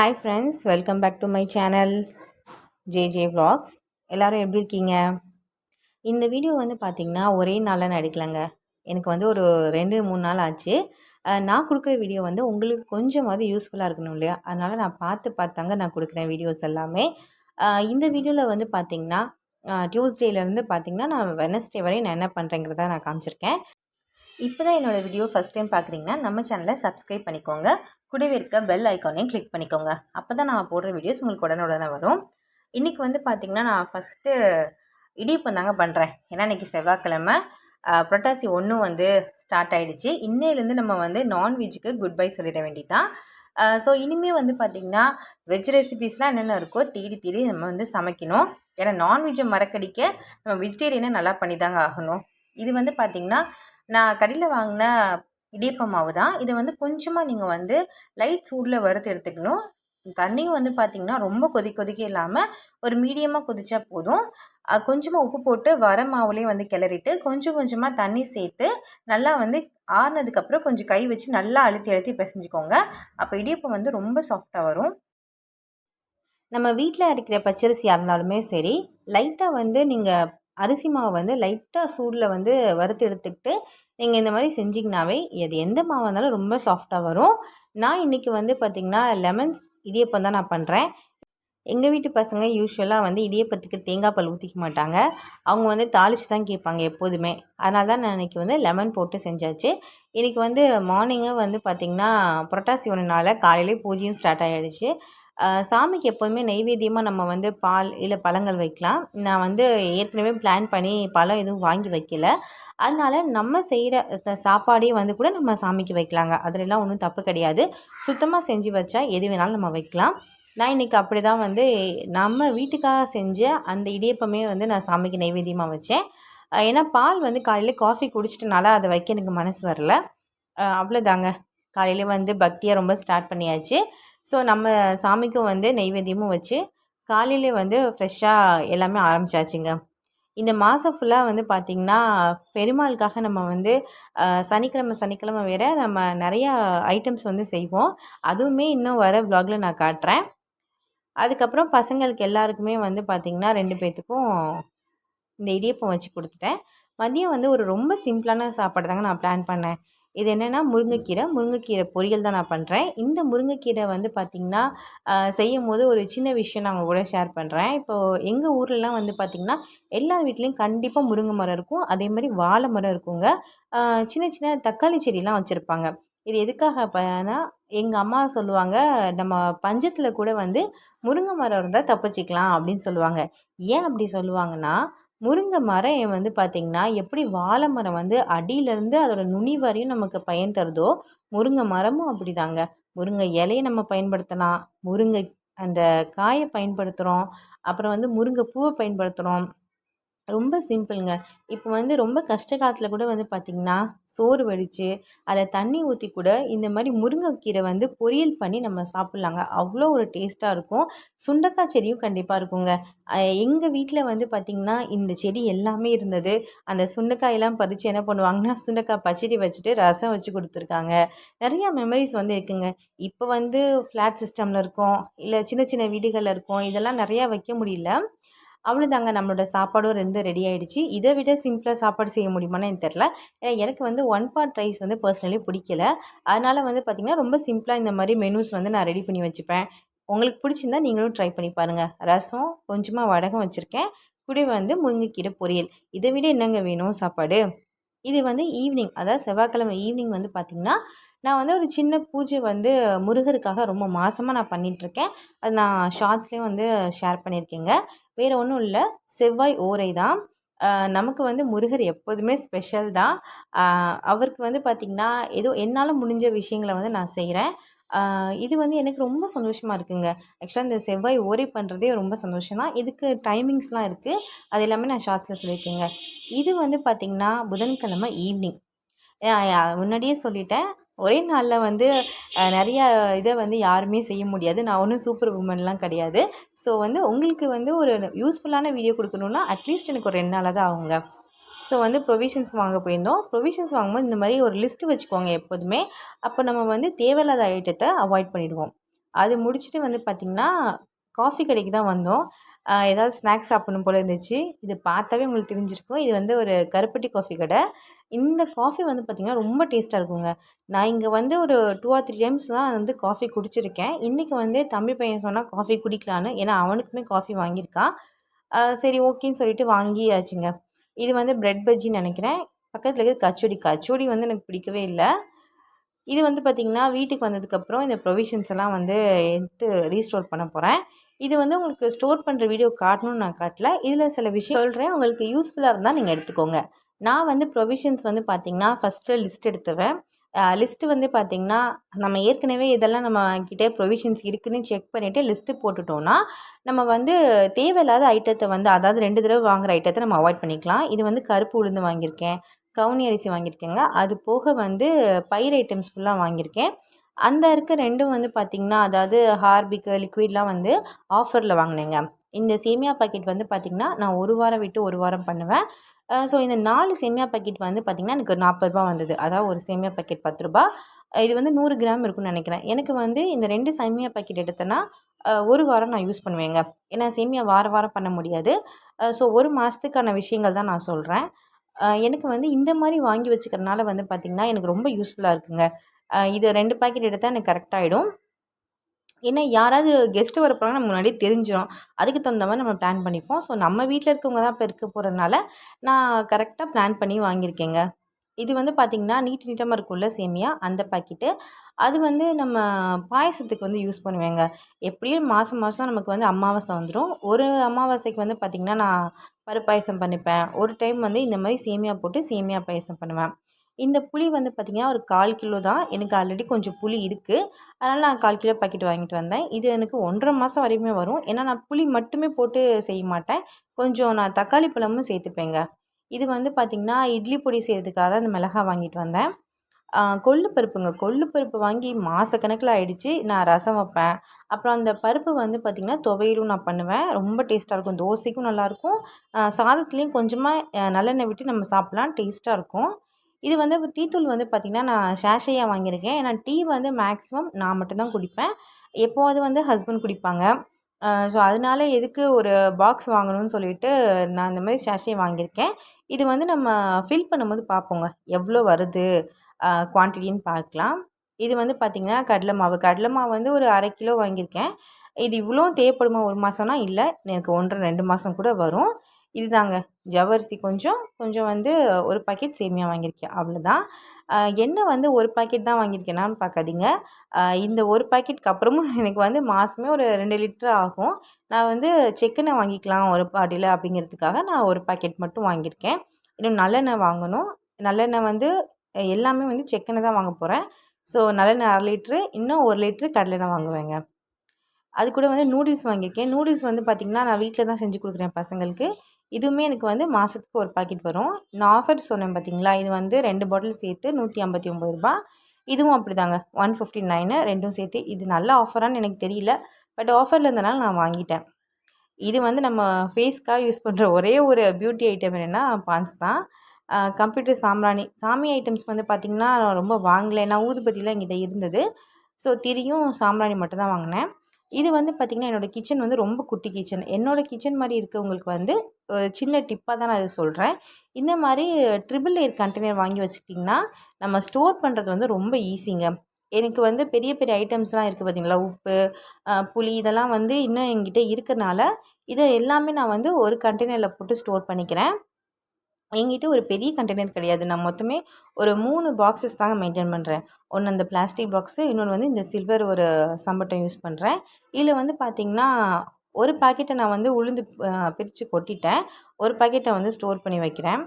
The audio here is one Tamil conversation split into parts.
Hi friends welcome back to my channel JJ vlogs எல்லோரும் எப்படி இருக்கீங்க? இந்த வீடியோ வந்து பார்த்திங்கன்னா ஒரே நாளில் நான் எடுக்கலைங்க எனக்கு வந்து ஒரு ரெண்டு மூணு நாள் ஆச்சு. நான் கொடுக்குற வீடியோ வந்து உங்களுக்கு கொஞ்சமாவது யூஸ்ஃபுல்லாக இருக்கணும் இல்லையா? அதனால் நான் பார்த்து பார்த்தாங்க நான் கொடுக்குறேன் வீடியோஸ் எல்லாமே. இந்த வீடியோவில் வந்து பார்த்திங்கன்னா டியூஸ்டேலேருந்து பார்த்திங்கன்னா நான் வெனஸ்டே வரையும் நான் என்ன பண்ணுறேங்கிறத நான் காமிச்சிருக்கேன். இப்போ தான் என்னோடய வீடியோ ஃபஸ்ட் டைம் பார்க்குறீங்கன்னா நம்ம சேனலை சப்ஸ்கிரைப் பண்ணிக்கோங்க. கூடவே இருக்க பெல் ஐக்கானையும் கிளிக் பண்ணிக்கோங்க. அப்போ தான் நான் போடுற வீடியோஸ் உங்களுக்கு உடனுடனே வரும். இன்றைக்கி வந்து பார்த்திங்கன்னா நான் ஃபஸ்ட்டு இடியப்பம் தாங்க பண்ணுறேன் ஏன்னா இன்றைக்கி செவ்வாய்க்கிழமை. புரட்டாசி ஒன்றும் வந்து ஸ்டார்ட் ஆகிடுச்சு இன்னையிலேருந்து நம்ம வந்து நான்வெஜ்ஜுக்கு குட் பை சொல்லிட வேண்டிதான். ஸோ இனிமேல் வந்து பார்த்திங்கன்னா வெஜ் ரெசிபீஸ்லாம் என்னென்ன இருக்கோ தேடி தேடி நம்ம வந்து சமைக்கணும். ஏன்னா நான்வெஜ்ஜை மறக்கடிக்க நம்ம வெஜிடேரியனை நல்லா பண்ணி தாங்க ஆகணும். இது வந்து பார்த்திங்கன்னா நான் கடையில் வாங்கின இடியப்ப மாவு தான். இதை வந்து கொஞ்சமாக நீங்கள் வந்து லைட் சூடில் வறுத்து எடுத்துக்கணும். தண்ணியும் வந்து பார்த்திங்கன்னா ரொம்ப கொதி கொதிக்க இல்லாமல் ஒரு மீடியமாக கொதிச்சா போதும். கொஞ்சமாக உப்பு போட்டு வர மாவுலேயே வந்து கிளறிட்டு கொஞ்சம் கொஞ்சமாக தண்ணி சேர்த்து நல்லா வந்து ஆறுனதுக்கப்புறம் கொஞ்சம் கை வச்சு நல்லா அழுத்தி அழுத்தி பிசைஞ்சுக்கோங்க. அப்போ இடியப்பம் வந்து ரொம்ப சாஃப்டாக வரும். நம்ம வீட்டில் இருக்கிற பச்சரிசியாக இருந்தாலுமே சரி லைட்டாக வந்து நீங்கள் அரிசி மாவை வந்து லைட்டாக சூடில் வந்து வறுத்து எடுத்துக்கிட்டு நீங்கள் இந்த மாதிரி செஞ்சிங்கனாவே அது எந்த மாவாக இருந்தாலும் ரொம்ப சாஃப்டாக வரும். நான் இன்றைக்கி வந்து பார்த்திங்கன்னா லெமன் இடியப்பம் தான் நான் பண்ணுறேன் எங்கள் வீட்டு பசங்க யூஸ்வலாக வந்து இடியப்பத்துக்கு தேங்காய் பால் ஊற்றிக்க மாட்டாங்க. அவங்க வந்து தாளித்து தான் கேட்பாங்க எப்போதுமே. அதனால தான் நான் இன்றைக்கி வந்து லெமன் போட்டு செஞ்சாச்சு. இன்றைக்கி வந்து மார்னிங்கே வந்து பார்த்திங்கன்னா புரட்டாசி ஒன்றுனால காலையிலே பூஜையும் ஸ்டார்ட் ஆகிடுச்சு சாமிக்கு எப்போதுமே நெய்வேத்தியமாக நம்ம வந்து பால் இல்லை பழங்கள் வைக்கலாம். நான் வந்து ஏற்கனவே பிளான் பண்ணி பழம் எதுவும் வாங்கி வைக்கல. அதனால் நம்ம செய்கிற சாப்பாடே வந்து கூட நம்ம சாமிக்கு வைக்கலாங்க. அதுலலாம் ஒன்றும் தப்பு கிடையாது. சுத்தமாக செஞ்சு வச்சா எது வேணாலும் நம்ம வைக்கலாம். நான் இன்றைக்கி அப்படி தான் வந்து நம்ம வீட்டுக்காக செஞ்ச அந்த இடியப்பமே வந்து நான் சாமிக்கு நைவேத்தியமாக வச்சேன். ஏன்னா பால் வந்து காலையில் காஃபி குடிச்சிட்டனால அதை வைக்க எனக்கு மனசு வரல. அவ்வளோதாங்க காலையில் வந்து பக்தியாக ரொம்ப ஸ்டார்ட் பண்ணியாச்சு. ஸோ நம்ம சாமிக்கும் வந்து நெய்வேத்தியமும் வச்சு காலையிலே வந்து ஃப்ரெஷ்ஷாக எல்லாமே ஆரம்பிச்சாச்சுங்க. இந்த மாதம் ஃபுல்லாக வந்து பார்த்திங்கன்னா பெருமாளுக்காக நம்ம வந்து சனிக்கிழமை சனிக்கிழமை வேறு நம்ம நிறையா ஐட்டம்ஸ் வந்து செய்வோம். அதுவுமே இன்னும் வர ப்ளாகில் நான் காட்டுறேன். அதுக்கப்புறம் பசங்களுக்கு எல்லாருக்குமே வந்து பார்த்திங்கன்னா ரெண்டு பேர்த்துக்கும் இந்த இடியப்பம் வச்சு கொடுத்துட்டேன். மதியம் வந்து ஒரு ரொம்ப சிம்பிளான சாப்பாடு தாங்க நான் பிளான் பண்ணேன். இது என்னென்னா முருங்கைக்கீரை. முருங்கைக்கீரை பொரியல் தான் நான் பண்ணுறேன் இந்த முருங்கைக்கீரை வந்து பார்த்திங்கன்னா செய்யும் போது ஒரு சின்ன விஷயம் நான் உங்கள் கூட ஷேர் பண்ணுறேன் இப்போது எங்கள் ஊர்லலாம் வந்து பார்த்திங்கன்னா எல்லா வீட்லேயும் கண்டிப்பாக முருங்கை மரம் இருக்கும். அதே மாதிரி வாழை மரம் இருக்குங்க. சின்ன சின்ன தக்காளி செடிலாம் வச்சுருப்பாங்க. இது எதுக்காக பண்ணா எங்கள் அம்மா சொல்லுவாங்க நம்ம பஞ்சத்தில் கூட வந்து முருங்கை மரம் இருந்தால் தப்பிச்சிக்கலாம் அப்படின்னு சொல்லுவாங்க. ஏன் அப்படி சொல்லுவாங்கன்னா முருங்கை மரம் வந்து பார்த்திங்கன்னா எப்படி வாழை மரம் வந்து அடியிலேருந்து அதோட நுனி வரையும் நமக்கு பயன் தருதோ முருங்கை மரமும் அப்படிதாங்க. முருங்கை இலையை நம்ம பயன்படுத்தலாம் முருங்கை அந்த காயை பயன்படுத்துகிறோம் அப்புறம் வந்து முருங்கை பூவை பயன்படுத்துகிறோம் ரொம்ப சிம்பிளுங்க. இப்போ வந்து ரொம்ப கஷ்ட காலத்தில் கூட வந்து பார்த்திங்கன்னா சோறு வடித்து அதில் தண்ணி ஊற்றி கூட இந்த மாதிரி முருங்கைக்கீரை வந்து பொரியல் பண்ணி நம்ம சாப்பிட்லாங்க. அவ்வளோ ஒரு டேஸ்ட்டாக இருக்கும். சுண்டக்காய் செடியும் கண்டிப்பாக இருக்குங்க. எங்கள் வீட்டில் வந்து பார்த்திங்கன்னா இந்த செடி எல்லாமே இருந்தது. அந்த சுண்டைக்காயெல்லாம் பறித்து என்ன பண்ணுவாங்கன்னா சுண்டைக்காய் பச்சடி வச்சுட்டு ரசம் வச்சு கொடுத்துருக்காங்க. நிறையா மெமரிஸ் வந்து இருக்குங்க. இப்போ வந்து ஃப்ளாட் சிஸ்டமில் இருக்கோம். இல்லை சின்ன சின்ன வீடுகளில் இருக்கோம். இதெல்லாம் நிறையா வைக்க முடியல. அவ்வளோதாங்க நம்மளோட சாப்பாடும் ரெண்டு ரெடி ஆகிடுச்சு இதை விட சிம்பிளாக சாப்பாடு செய்ய முடியுமான்னு எனக்கு தெரில ஏன்னா எனக்கு வந்து ஒன் பாட் ரைஸ் வந்து பர்சனலி பிடிக்கல. அதனால் வந்து பார்த்திங்கன்னா ரொம்ப சிம்பிளாக இந்த மாதிரி மெனூஸ் வந்து நான் ரெடி பண்ணி வச்சுப்பேன். உங்களுக்கு பிடிச்சிருந்தா நீங்களும் ட்ரை பண்ணி பாருங்கள் ரசம் கொஞ்சமாக வடகம் வச்சுருக்கேன். கூட வந்து முருங்கைக்கீரை பொரியல். இதை விட என்னங்க வேணும் சாப்பாடு? இது வந்து ஈவினிங் அதாவது செவ்வாய்க்கிழமை ஈவினிங் வந்து பார்த்திங்கன்னா நான் வந்து ஒரு சின்ன பூஜை வந்து முருகருக்காக ரொம்ப மாதமாக நான் பண்ணிகிட்ருக்கேன் அது நான் ஷார்ட்ஸ்லேயும் வந்து ஷேர் பண்ணியிருக்கேங்க வேறு ஒன்றும் இல்லை. செவ்வாய் ஓரை தான். நமக்கு வந்து முருகர் எப்போதுமே ஸ்பெஷல் தான். அவருக்கு வந்து பார்த்திங்கன்னா ஏதோ என்னால் முடிஞ்ச விஷயங்களை வந்து நான் செய்கிறேன் இது வந்து எனக்கு ரொம்ப சந்தோஷமாக இருக்குங்க. ஆக்சுவலாக இந்த செவ்வாய் ஓரை பண்ணுறதே ரொம்ப சந்தோஷம் தான். இதுக்கு டைமிங்ஸ்லாம் இருக்குது அது எல்லாமே நான் ஷார்ட்ஸில் சொல்லியிருக்கேங்க இது வந்து பார்த்திங்கன்னா புதன்கிழமை ஈவினிங் முன்னாடியே சொல்லிட்டேன். ஒரே நாளில் வந்து நிறையா இதை வந்து யாருமே செய்ய முடியாது. நான் ஒன்றும் சூப்பர் உமன்லாம் கிடையாது. ஸோ வந்து உங்களுக்கு வந்து ஒரு யூஸ்ஃபுல்லான வீடியோ கொடுக்கணுன்னா அட்லீஸ்ட் எனக்கு ஒரு ரெண்டு நாளாக தான் ஆகுங்க. ஸோ வந்து ப்ரொவிஷன்ஸ் வாங்க போயிருந்தோம். ப்ரொவிஷன்ஸ் வாங்கும்போது இந்த மாதிரி ஒரு லிஸ்ட்டு வச்சுக்கோங்க எப்போதுமே. அப்போ நம்ம வந்து தேவையில்லாத ஐட்டத்தை அவாய்ட் பண்ணிவிடுவோம் அது முடிச்சுட்டு வந்து பார்த்திங்கன்னா காஃபி கடைக்கு தான் வந்தோம். ஏதாவது ஸ்நாக்ஸ் சாப்பிடணும் போல் இருந்துச்சு. இது பார்த்தாவே உங்களுக்கு தெரிஞ்சிருக்கும். இது வந்து ஒரு கருப்பட்டி காஃபி கடை. இந்த காஃபி வந்து பார்த்திங்கன்னா ரொம்ப டேஸ்ட்டாக இருக்குங்க. நான் இங்கே வந்து ஒரு டூ ஆர் த்ரீ டைம்ஸ் தான் வந்து காஃபி குடிச்சிருக்கேன். இன்றைக்கி வந்து தம்பி பையன் சொன்னால் காஃபி குடிக்கலான்னு ஏன்னா அவனுக்குமே காஃபி வாங்கியிருக்கான். சரி ஓகேன்னு சொல்லிட்டு வாங்கியாச்சுங்க. இது வந்து ப்ரெட் பஜ்ஜின்னு நினைக்கிறேன். பக்கத்தில் இருக்குது கச்சோடி. கச்சோடி வந்து எனக்கு பிடிக்கவே இல்லை. இது வந்து பார்த்திங்கன்னா வீட்டுக்கு வந்ததுக்கப்புறம் இந்த ப்ரொவிஷன்ஸ் எல்லாம் வந்து எடுத்து ரீஸ்டோர் பண்ண போகிறேன் இது வந்து உங்களுக்கு ஸ்டோர் பண்ணுற வீடியோ காட்டணும்னு நான் காட்டல. இதில் சில விஷயம் சொல்கிறேன் உங்களுக்கு யூஸ்ஃபுல்லாக இருந்தால் நீங்கள் எடுத்துக்கோங்க. நான் வந்து ப்ரொவிஷன்ஸ் வந்து பார்த்திங்கன்னா ஃபஸ்ட்டு லிஸ்ட் எடுத்துவேன். லிஸ்ட்டு வந்து பார்த்திங்கன்னா நம்ம ஏற்கனவே இதெல்லாம் நம்ம கிட்டே ப்ரொவிஷன்ஸ் இருக்குதுன்னு செக் பண்ணிவிட்டு லிஸ்ட்டு போட்டுட்டோன்னா நம்ம வந்து தேவையில்லாத ஐட்டத்தை வந்து அதாவது ரெண்டு தடவை வாங்குகிற ஐட்டத்தை நம்ம அவாய்ட் பண்ணிக்கலாம். இது வந்து கருப்பு உளுந்து வாங்கியிருக்கேன் கவுனி அரிசி வாங்கியிருக்கேங்க. அது போக வந்து பயிர் ஐட்டம்ஸ் ஃபுல்லாக வாங்கியிருக்கேன். அந்த இருக்க ரெண்டும் வந்து பார்த்திங்கன்னா அதாவது ஹார்பிக்கு லிக்விட்லாம் வந்து ஆஃபரில் வாங்கினேங்க. இந்த சேமியா பாக்கெட் வந்து பார்த்திங்கன்னா நான் ஒரு வாரம் விட்டு ஒரு வாரம் பண்ணுவேன். ஸோ இந்த நாலு சேமியா பாக்கெட் வந்து பார்த்திங்கன்னா எனக்கு நாற்பது ரூபா வந்தது. அதாவது ஒரு சேமியா பாக்கெட் பத்து ரூபா. இது வந்து நூறு கிராம் இருக்குன்னு நினைக்கிறேன். எனக்கு வந்து இந்த ரெண்டு சேமியா பாக்கெட் எடுத்தேன்னா ஒரு வாரம் நான் யூஸ் பண்ணுவேங்க. ஏன்னா சேமியா வார வாரம் பண்ண முடியாது. ஸோ ஒரு மாதத்துக்கான விஷயங்கள் தான் நான் சொல்கிறேன் எனக்கு வந்து இந்த மாதிரி வாங்கி வச்சுக்கிறனால வந்து பார்த்திங்கன்னா எனக்கு ரொம்ப யூஸ்ஃபுல்லாக இருக்குங்க. இது ரெண்டு பாக்கெட் எடுத்தால் எனக்கு கரெக்டாகிடும் ஏன்னா யாராவது கெஸ்ட்டு வர போகிறாங்க நம்ம முன்னாடியே தெரிஞ்சிடும் அதுக்கு தகுந்த மாதிரி நம்ம பிளான் பண்ணிப்போம். ஸோ நம்ம வீட்டில் இருக்கவங்க தான் இப்போ இருக்க போகிறதுனால நான் கரெக்டாக பிளான் பண்ணி வாங்கியிருக்கேங்க. இது வந்து பார்த்திங்கன்னா நீட் நீட்டமாக இருக்கும்ல சேமியா அந்த பாக்கெட்டு அது வந்து நம்ம பாயசத்துக்கு வந்து யூஸ் பண்ணுவேங்க. எப்படியும் மாதம் மாதம் நமக்கு வந்து அமாவாசை வந்துடும் ஒரு அமாவாசைக்கு வந்து பார்த்திங்கன்னா நான் பருப்பாயசம் பண்ணிப்பேன். ஒரு டைம் வந்து இந்த மாதிரி சேமியா போட்டு சேமியா பாயசம் பண்ணுவேன். இந்த புளி வந்து பார்த்திங்கன்னா ஒரு கால் கிலோ தான். எனக்கு ஆல்ரெடி கொஞ்சம் புளி இருக்குது அதனால் நான் கால் கிலோ பாக்கெட் வாங்கிட்டு வந்தேன். இது எனக்கு ஒன்றரை மாதம் வரையுமே வரும். ஏன்னா நான் புளி மட்டுமே போட்டு செய்ய மாட்டேன். கொஞ்சம் நான் தக்காளி பழமும் சேர்த்துப்பேங்க. இது வந்து பார்த்திங்கன்னா இட்லி பொடி செய்கிறதுக்காக தான் இந்த மிளகா வாங்கிட்டு வந்தேன். கொள்ளு பருப்புங்க. கொள்ளு பருப்பு வாங்கி மாதக்கணக்கில் ஆகிடுச்சி நான் ரசம் வைப்பேன். அப்புறம் அந்த பருப்பு வந்து பார்த்திங்கன்னா துவையலும் நான் பண்ணுவேன். ரொம்ப டேஸ்ட்டாக இருக்கும். தோசைக்கும் நல்லாயிருக்கும் சாதத்துலேயும் கொஞ்சமாக நல்லெண்ணெய் விட்டு நம்ம சாப்பிட்லாம். டேஸ்ட்டாக இருக்கும். இது வந்து டீ தூள் வந்து பார்த்திங்கன்னா நான் ஷேஷையாக வாங்கியிருக்கேன். ஏன்னா டீ வந்து மேக்ஸிமம் நான் மட்டும்தான் குடிப்பேன். எப்போது வந்து ஹஸ்பண்ட் குடிப்பாங்க. ஸோ அதனால எதுக்கு ஒரு பாக்ஸ் வாங்கணும்னு சொல்லிட்டு நான் இந்த மாதிரி ஷேஷே வாங்கியிருக்கேன். இது வந்து நம்ம ஃபில் பண்ணும்போது பார்ப்போங்க எவ்வளோ வருது? குவான்டிட்டின்னு பார்க்கலாம் இது வந்து பார்த்திங்கன்னா கடலை மாவு. கடலை மாவு வந்து ஒரு அரை கிலோ வாங்கியிருக்கேன். இது இவ்வளோ தேவைப்படுமா? ஒரு மாதம்னா இல்லை. எனக்கு ஒன்றரை ரெண்டு மாதம் கூட வரும். இதுதாங்க. ஜவரிசி கொஞ்சம் கொஞ்சம் வந்து ஒரு பாக்கெட் சேமியா வாங்கியிருக்கேன். அவ்வளோதான். எண்ணெய் வந்து ஒரு பாக்கெட் தான் வாங்கியிருக்கேனான்னு பார்க்காதீங்க. இந்த ஒரு பாக்கெட்டுக்கு அப்புறமும் எனக்கு வந்து மாதமே ஒரு ரெண்டு லிட்டர் ஆகும். நான் வந்து செக்கெண்ணெய் வாங்கிக்கலாம் ஒரு பாட்டியில் அப்படிங்கிறதுக்காக நான் ஒரு பாக்கெட் மட்டும் வாங்கியிருக்கேன். இன்னும் நல்லெண்ணெய் வாங்கணும். நல்லெண்ணெய் வந்து எல்லாமே வந்து செக்கெண்ணெய் தான் வாங்க போகிறேன் ஸோ நல்லெண்ணெய் அரை லிட்ரு இன்னும் ஒரு லிட்ரு கடலெண்ணெய் வாங்குவேங்க. அது கூட வந்து நூடுல்ஸ் வாங்கியிருக்கேன். நூடுல்ஸ் வந்து பார்த்திங்கன்னா நான் வீட்டில் தான் செஞ்சு கொடுக்குறேன் பசங்களுக்கு. இதுவுமே எனக்கு வந்து மாதத்துக்கு ஒரு பாக்கெட் வரும். நான் ஆஃபர் சொன்னேன் பார்த்தீங்களா இது வந்து ரெண்டு பாட்டில் சேர்த்து நூற்றி ஐம்பத்தி ஒம்பது ரூபா இதுவும் அப்படி தாங்க ஒன் ஃபிஃப்டி நைனு ரெண்டும் சேர்த்து. இது நல்ல ஆஃபரான்னு எனக்கு தெரியல. பட் ஆஃபரில் இருந்தனால நான் வாங்கிட்டேன். இது வந்து நம்ம ஃபேஸ்க்காக யூஸ் பண்ணுற ஒரே ஒரு பியூட்டி ஐட்டம் என்னென்னா பான்ஸ் தான். கம்ப்யூட்டர் சாம்பிராணி. சாமி ஐட்டம்ஸ் வந்து பார்த்திங்கன்னா ரொம்ப வாங்கலை. நான் ஊதுபத்திலாம் இங்கே இருந்தது. ஸோ திரியும் சாம்பிராணி மட்டும் தான் வாங்கினேன். இது வந்து பார்த்திங்கன்னா என்னோடய கிச்சன் வந்து ரொம்ப குட்டி கிச்சன் என்னோடய கிச்சன் மாதிரி இருக்கவங்களுக்கு வந்து சின்ன டிப்பாக தான் நான் இதை சொல்கிறேன் இந்த மாதிரி ட்ரிபிள் ஏர் கண்டெய்னர் வாங்கி வச்சுக்கிட்டிங்கன்னா நம்ம ஸ்டோர் பண்ணுறது வந்து ரொம்ப ஈஸிங்க எனக்கு வந்து பெரிய பெரிய ஐட்டம்ஸ்லாம் இருக்குது பார்த்திங்களா உப்பு புளி இதெல்லாம் வந்து இன்னும் என்கிட்ட இருக்கிறனால இதை எல்லாமே நான் வந்து ஒரு கண்டெய்னரில் போட்டு ஸ்டோர் பண்ணிக்கிறேன். என்கிட்ட ஒரு பெரிய கண்டெய்னர் கிடையாது. நான் மொத்தமே ஒரு மூணு பாக்ஸஸ் தாங்க மெயின்டைன் பண்ணுறேன் ஒன்று அந்த பிளாஸ்டிக் பாக்ஸு இன்னொன்று வந்து இந்த சில்வர் ஒரு சம்பட்டம் யூஸ் பண்ணுறேன் இதில் வந்து பார்த்திங்கன்னா ஒரு பாக்கெட்டை நான் வந்து உளுந்து பிரித்து கொட்டிட்டேன். ஒரு பாக்கெட்டை வந்து ஸ்டோர் பண்ணி வைக்கிறேன்.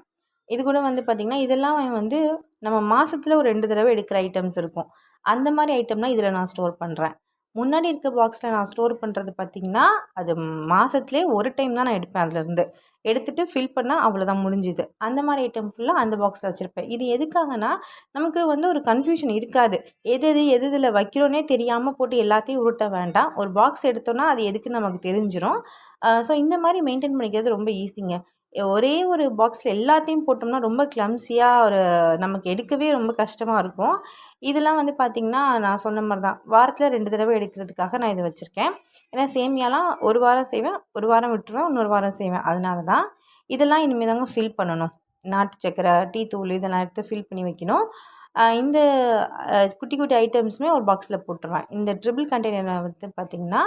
இது கூட வந்து பார்த்திங்கன்னா இதெல்லாம் வந்து நம்ம மாதத்தில் ஒரு ரெண்டு தடவை எடுக்கிற ஐட்டம்ஸ் இருக்கும். அந்த மாதிரி ஐட்டம்லாம் இதில் நான் ஸ்டோர் பண்ணுறேன் முன்னாடி இருக்க பாக்ஸில் நான் ஸ்டோர் பண்ணுறது பார்த்திங்கன்னா அது மாதத்துலேயே ஒரு டைம் தான் நான் எடுப்பேன் அதுலேருந்து. எடுத்துகிட்டு ஃபில் பண்ணால் அவ்வளோதான் முடிஞ்சுது. அந்த மாதிரி ஐட்டம் ஃபுல்லாக அந்த பாக்ஸில் வச்சுருப்பேன். இது எதுக்காகனா நமக்கு வந்து ஒரு கன்ஃபியூஷன் இருக்காது. எது எது எது இதில் வைக்கிறோன்னே தெரியாமல் போட்டு எல்லாத்தையும் உருட்ட வேண்டாம். ஒரு பாக்ஸ் எடுத்தோன்னா அது எதுக்கு நமக்கு தெரிஞ்சிடும் ஸோ இந்த மாதிரி மெயின்டைன் பண்ணிக்கிறது ரொம்ப ஈஸிங்க ஒரே ஒரு பாக்ஸில் எல்லாத்தையும் போட்டோம்னா ரொம்ப கிளம்ஸியாக ஒரு நமக்கு எடுக்கவே ரொம்ப கஷ்டமாக இருக்கும். இதெல்லாம் வந்து பார்த்திங்கன்னா நான் சொன்ன மாதிரி தான் வாரத்தில் ரெண்டு தடவை எடுக்கிறதுக்காக நான் இதை வச்சுருக்கேன். ஏன்னா சேமியாலாம் ஒரு வாரம் செய்வேன் ஒரு வாரம் விட்டுருவேன் இன்னொரு வாரம் செய்வேன். அதனால தான் இதெல்லாம் இனிமேல் தாங்க ஃபில் பண்ணணும். நாட்டு சக்கரை டீ தூள் இதெல்லாம் எடுத்து ஃபில் பண்ணி வைக்கணும். இந்த குட்டி குட்டி ஐட்டம்ஸுமே ஒரு பாக்ஸில் போட்டுருவேன். இந்த ட்ரிபிள் கண்டெய்னரில் வந்து பார்த்திங்கன்னா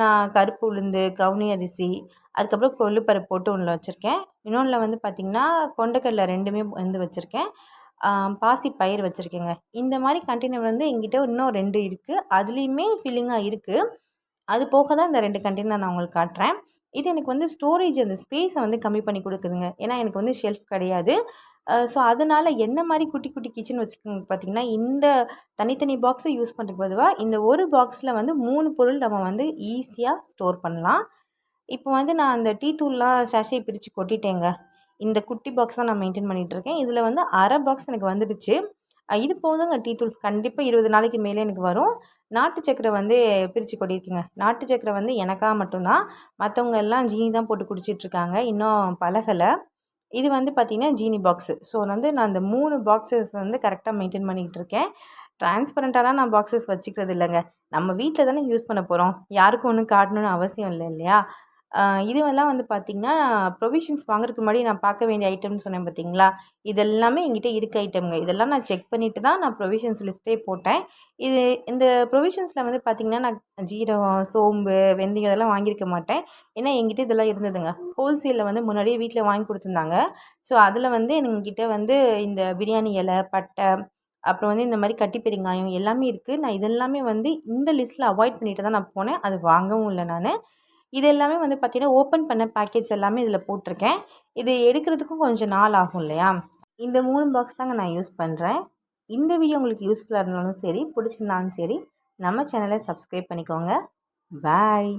நான் கருப்பு உளுந்து கவுனி அரிசி அதுக்கப்புறம் கொள்ளுப்பருப்பு போட்டு ஒன்றில் வச்சுருக்கேன். இன்னொன்றில் வந்து பார்த்திங்கன்னா கொண்டக்கடலை ரெண்டுமே வந்து வச்சுருக்கேன். பாசி பயிர் வச்சுருக்கேங்க. இந்த மாதிரி கண்டெய்னர் வந்து எங்கிட்ட இன்னும் ரெண்டு இருக்குது அதுலேயுமே ஃபில்லிங்காக இருக்குது அது போக தான் இந்த ரெண்டு கண்டெய்னர் நான் உங்களுக்கு காட்டுறேன். இது எனக்கு வந்து ஸ்டோரேஜ் அந்த ஸ்பேஸை வந்து கம்மி பண்ணி கொடுக்குதுங்க. ஏன்னா எனக்கு வந்து ஷெல்ஃப் கிடையாது. ஸோ அதனால் என்ன மாதிரி குட்டி குட்டி கிச்சன் வச்சுக்கோங்க பார்த்திங்கன்னா இந்த தனித்தனி பாக்ஸை யூஸ் பண்ணுறதுக்கு பொதுவாக இந்த ஒரு பாக்ஸில் வந்து மூணு பொருள் நம்ம வந்து ஈஸியாக ஸ்டோர் பண்ணலாம். இப்போ வந்து நான் அந்த டீ தூள்லாம் ஷாஷை பிரித்து கொட்டிட்டேங்க. இந்த குட்டி பாக்ஸ் தான் நான் மெயின்டைன் பண்ணிகிட்ருக்கேன் இதில் வந்து அரை பாக்ஸ் எனக்கு வந்துடுச்சு. இது போதுங்க டீ தூள். கண்டிப்பாக இருபது நாளைக்கு மேலே எனக்கு வரும். நாட்டு சக்கரை வந்து பிரித்து கொட்டியிருக்குங்க. நாட்டு சக்கரை வந்து எனக்காக மட்டும்தான். மற்றவங்க எல்லாம் ஜீனி தான் போட்டு குடிச்சிட்ருக்காங்க இன்னும் பழகலை. இது வந்து பார்த்திங்கன்னா ஜீனி பாக்ஸு ஸோ வந்து நான் அந்த மூணு பாக்ஸஸ் வந்து கரெக்டாக மெயின்டைன் பண்ணிக்கிட்டு இருக்கேன். ட்ரான்ஸ்பரண்ட்டாலாம் நான் பாக்ஸஸ் வச்சுக்கிறது இல்லைங்க. நம்ம வீட்டில் தானே யூஸ் பண்ண போகிறோம் யாருக்கும் ஒன்றும் காட்டணும்னு அவசியம் இல்லை இல்லையா? இதுவெல்லாம் வந்து பார்த்திங்கன்னா ப்ரொவிஷன்ஸ் வாங்குறதுக்கு முன்னாடி நான் பார்க்க வேண்டிய ஐட்டம்னு சொன்னேன் பார்த்தீங்களா இதெல்லாமே என்கிட்ட இருக்க ஐட்டம்ங்க இதெல்லாம் நான் செக் பண்ணிவிட்டு தான் நான் ப்ரொவிஷன்ஸ் லிஸ்ட்டே போட்டேன். இது இந்த ப்ரொவிஷன்ஸில் வந்து பார்த்திங்கன்னா நான் ஜீரகம் சோம்பு வெந்தயம் இதெல்லாம் வாங்கியிருக்க மாட்டேன். ஏன்னா என்கிட்ட இதெல்லாம் இருந்ததுங்க. ஹோல்சேலில் வந்து முன்னாடியே வீட்டில் வாங்கி கொடுத்துருந்தாங்க. ஸோ அதில் வந்து என்கிட்ட வந்து இந்த பிரியாணி இலை பட்டை அப்புறம் வந்து இந்த மாதிரி கட்டி பெருங்காயம் எல்லாமே இருக்குது நான் இதெல்லாமே வந்து இந்த லிஸ்ட்டில் அவாய்ட் பண்ணிட்டு தான் நான் போனேன். அது வாங்கவும் இல்லை நான். இது எல்லாமே வந்து பார்த்திங்கன்னா ஓப்பன் பண்ண பேக்கேஜ் எல்லாமே இதில் போட்டிருக்கேன். இது எடுக்கிறதுக்கும் கொஞ்சம் நாள் ஆகும் இல்லையா? இந்த மூணு பாக்ஸ் தாங்க நான் யூஸ் பண்ணுறேன் இந்த வீடியோ உங்களுக்கு யூஸ்ஃபுல்லாக இருந்தாலும் சரி பிடிச்சிருந்தாலும் சரி நம்ம சேனலை சப்ஸ்கிரைப் பண்ணிக்கோங்க. பாய்